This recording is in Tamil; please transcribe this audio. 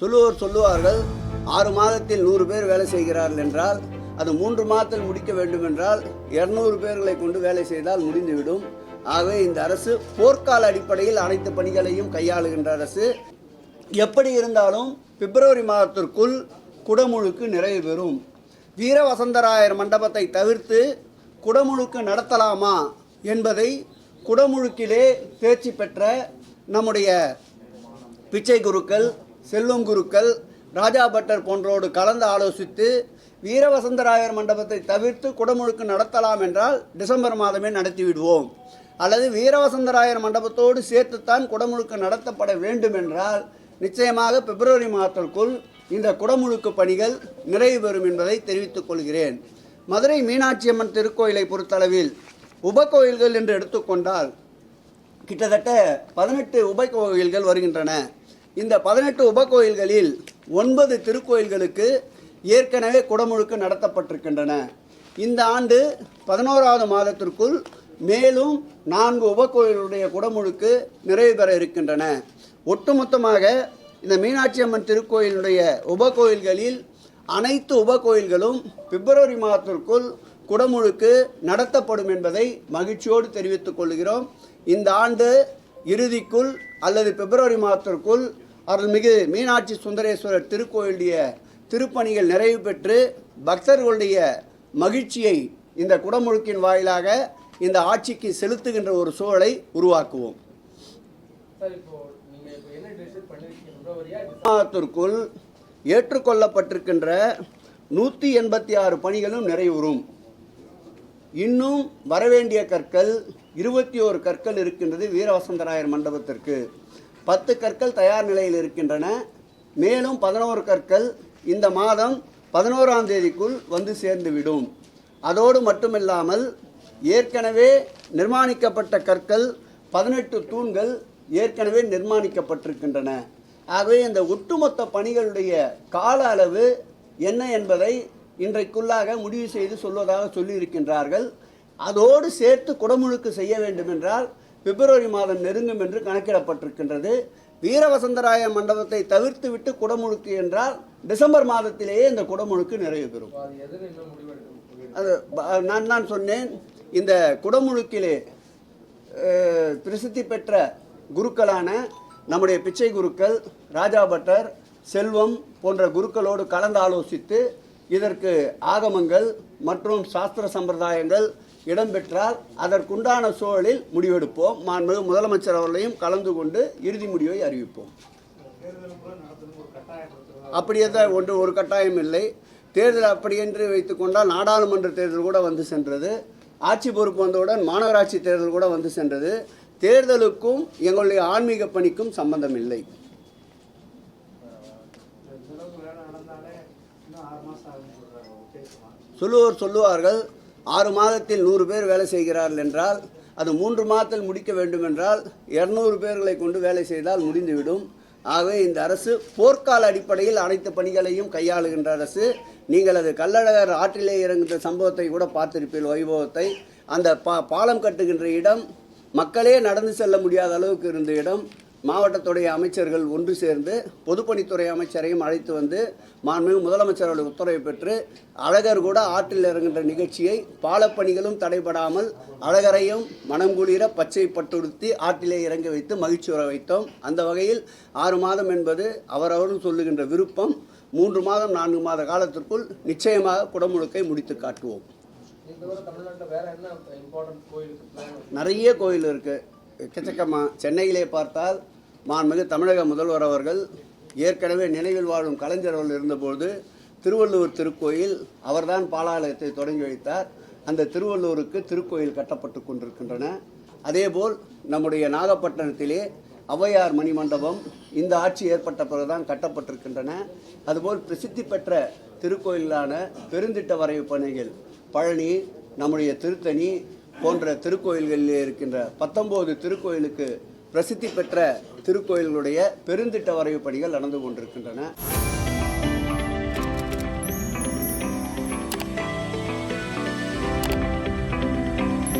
சொல்லுவோர் சொல்லுவார்கள் ஆறு மாதத்தில் நூறு பேர் வேலை செய்கிறார்கள் என்றால் அது மூன்று மாதத்தில் முடிக்க வேண்டும் என்றால் இருநூறு பேர்களை கொண்டு வேலை செய்தால் முடிந்துவிடும். ஆகவே இந்த அரசு போர்க்கால அடிப்படையில் அனைத்து பணிகளையும் கையாளுகின்ற அரசு. எப்படி இருந்தாலும் பிப்ரவரி மாதத்திற்குள் குடமுழுக்கு நிறைவு பெறும். வீர வசந்தராயர் மண்டபத்தை தவிர்த்து குடமுழுக்கு நடத்தலாமா என்பதை குடமுழுக்கிலே தேர்ச்சி பெற்ற நம்முடைய பிச்சை குருக்கள் செல்வம் குருக்கள் ராஜா பட்டர் போன்றோடு கலந்து ஆலோசித்து வீரவசந்தராயர் மண்டபத்தை தவிர்த்து குடமுழுக்கு நடத்தலாம் என்றால் டிசம்பர் மாதமே நடத்தி விடுவோம். அல்லது வீரவசந்தராயர் மண்டபத்தோடு சேர்த்துத்தான் குடமுழுக்கு நடத்தப்பட வேண்டும் என்றால் நிச்சயமாக பிப்ரவரி மாதத்திற்குள் இந்த குடமுழுக்கு பணிகள் நிறைவு பெறும் என்பதை தெரிவித்துக் கொள்கிறேன். மதுரை மீனாட்சி அம்மன் திருக்கோயிலை பொறுத்தளவில் உபக்கோயில்கள் என்று எடுத்துக்கொண்டால் கிட்டத்தட்ட பதினெட்டு உபக்கோயில்கள் வருகின்றன. இந்த பதினெட்டு உபகோயில்களில் ஒன்பது திருக்கோயில்களுக்கு ஏற்கனவே குடமுழுக்கு நடத்தப்பட்டிருக்கின்றன. இந்த ஆண்டு பதினோராவது மாதத்திற்குள் மேலும் நான்கு உபகோயிலுடைய குடமுழுக்கு நிறைவு பெற இருக்கின்றன. ஒட்டுமொத்தமாக இந்த மீனாட்சி அம்மன் திருக்கோயிலுடைய உபகோயில்களில் அனைத்து உபகோயில்களும் பிப்ரவரி மாதத்திற்குள் குடமுழுக்கு நடத்தப்படும் என்பதை மகிழ்ச்சியோடு தெரிவித்துக் கொள்கிறோம். இந்த ஆண்டு இறுதிக்குள் அல்லது பிப்ரவரி மாதத்திற்குள் அருள்மிகு மீனாட்சி சுந்தரேஸ்வரர் திருக்கோயிலுடைய திருப்பணிகள் நிறைவு பெற்று பக்தர்களுடைய மகிழ்ச்சியை இந்த குடமுழுக்கின் வாயிலாக இந்த ஆட்சிக்கு செலுத்துகின்ற ஒரு சூழலை உருவாக்குவோம். மாதத்திற்குள் ஏற்றுக்கொள்ளப்பட்டிருக்கின்ற நூற்றி எண்பத்தி ஆறு பணிகளும் நிறைவுறும். இன்னும் வரவேண்டிய கற்கள் இருபத்தி ஓரு கற்கள் இருக்கின்றது வீரவசந்தராயர் மண்டபத்திற்கு. பத்து கற்கள் தயார் நிலையில் இருக்கின்றன. மேலும் பதினோரு கற்கள் இந்த மாதம் பதினோராம் தேதிக்குள் வந்து சேர்ந்துவிடும். அதோடு மட்டுமில்லாமல் ஏற்கனவே நிர்மாணிக்கப்பட்ட கற்கள் பதினெட்டு தூண்கள் ஏற்கனவே நிர்மாணிக்கப்பட்டிருக்கின்றன. ஆகவே இந்த ஒட்டுமொத்த பணிகளுடைய கால அளவு என்ன என்பதை இன்றைக்குள்ளாக முடிவு செய்து சொல்வதாக சொல்லியிருக்கின்றார்கள். அதோடு சேர்த்து குடமுழுக்கு செய்ய வேண்டுமென்றால் பிப்ரவரி மாதம் நெருங்கும் என்று கணக்கிடப்பட்டிருக்கின்றது. வீரவசந்தராய மண்டபத்தை தவிர்த்து விட்டு குடமுழுக்கு என்றால் டிசம்பர் மாதத்திலேயே இந்த குடமுழுக்கு நிறைவு பெறும். அது நான் தான் சொன்னேன் இந்த குடமுழுக்கிலே பிரசித்தி பெற்ற குருக்களான நம்முடைய பிச்சை குருக்கள் ராஜா பட்டர் செல்வம் போன்ற குருக்களோடு கலந்து ஆலோசித்து இதற்கு ஆகமங்கள் மற்றும் சாஸ்திர சம்பிரதாயங்கள் இடம்பெற்றால் அதற்குண்டான சூழலில் முடிவெடுப்போம். மாண்புமிகு முதலமைச்சர் அவர்களையும் கலந்து கொண்டு இறுதி முடிவை அறிவிப்போம். அப்படி எதாவது ஒன்று ஒரு கட்டாயம் இல்லை. தேர்தல் அப்படி என்று வைத்துக்கொண்டால் நாடாளுமன்ற தேர்தல் கூட வந்து சென்றது. ஆட்சி பொறுப்பு வந்தவுடன் மாநகராட்சி தேர்தல் கூட வந்து சென்றது. தேர்தலுக்கும் எங்களுடைய ஆன்மீக பணிக்கும் சம்பந்தம் இல்லை. சொல்லுவோர் சொல்லுவார்கள். ஆறு மாதத்தில் நூறு பேர் வேலை செய்கிறார்கள் என்றால் அது மூன்று மாதத்தில் முடிக்க வேண்டும் என்றால் பேர்களை கொண்டு வேலை செய்தால் முடிந்துவிடும். ஆகவே இந்த அரசு போர்க்கால அடிப்படையில் அனைத்து பணிகளையும் கையாளுகின்ற அரசு நீங்கள் அது கள்ளழகர் ஆற்றிலே இறங்குகின்ற சம்பவத்தை கூட பார்த்திருப்பீர்கள் வைபவத்தை. அந்த பா பாலம் கட்டுகின்ற இடம் மக்களே நடந்து செல்ல முடியாத அளவுக்கு இருந்த இடம். மாவட்டத்துடைய அமைச்சர்கள் ஒன்று சேர்ந்து பொதுப்பணித்துறை அமைச்சரையும் அழைத்து வந்து மாண்புமிகு முதலமைச்சருடைய உத்தரவை பெற்று அழகர் கூட ஆற்றில் இறங்குகின்ற நிகழ்ச்சியை பாலப்பணிகளும் தடைபடாமல் அழகரையும் மனம் குளிர பச்சை பட்டுடுத்தி ஆற்றிலே இறங்க வைத்து மகிழ்ச்சி வர வைத்தோம். அந்த வகையில் ஆறு மாதம் என்பது அவரவரும் சொல்லுகின்ற விருப்பம். மூன்று மாதம் நான்கு மாத காலத்திற்குள் நிச்சயமாக குடமுழுக்கை முடித்து காட்டுவோம். நிறைய கோயில் இருக்குது எக்கச்சக்கமாக சென்னையிலே பார்த்தால் மாண்புமிகு தமிழக முதல்வர் அவர்கள் ஏற்கனவே நினைவில் வாழும் கலைஞர் அவர்கள் இருந்தபோது திருவள்ளுவர் திருக்கோயில் அவர்தான் பாலாலயத்தை தொடங்கி வைத்தார். அந்த திருவள்ளுவருக்கு திருக்கோயில் கட்டப்பட்டு கொண்டிருக்கின்றன. அதேபோல் நம்முடைய நாகப்பட்டினத்திலே ஔவையார் மணிமண்டபம் இந்த ஆட்சி ஏற்பட்ட பிறகுதான் கட்டப்பட்டிருக்கின்றன. அதுபோல் பிரசித்தி பெற்ற திருக்கோயிலான பெருந்திட்ட வரைவு பணிகள் பழனி நம்முடைய திருத்தணி போன்ற திருக்கோயில்களிலே இருக்கின்ற பத்தொம்போது திருக்கோயிலுக்கு பிரசித்தி பெற்ற திருக்கோயில்களுடைய பெருந்திட்ட வரைவு பணிகள் நடந்து கொண்டிருக்கின்றன.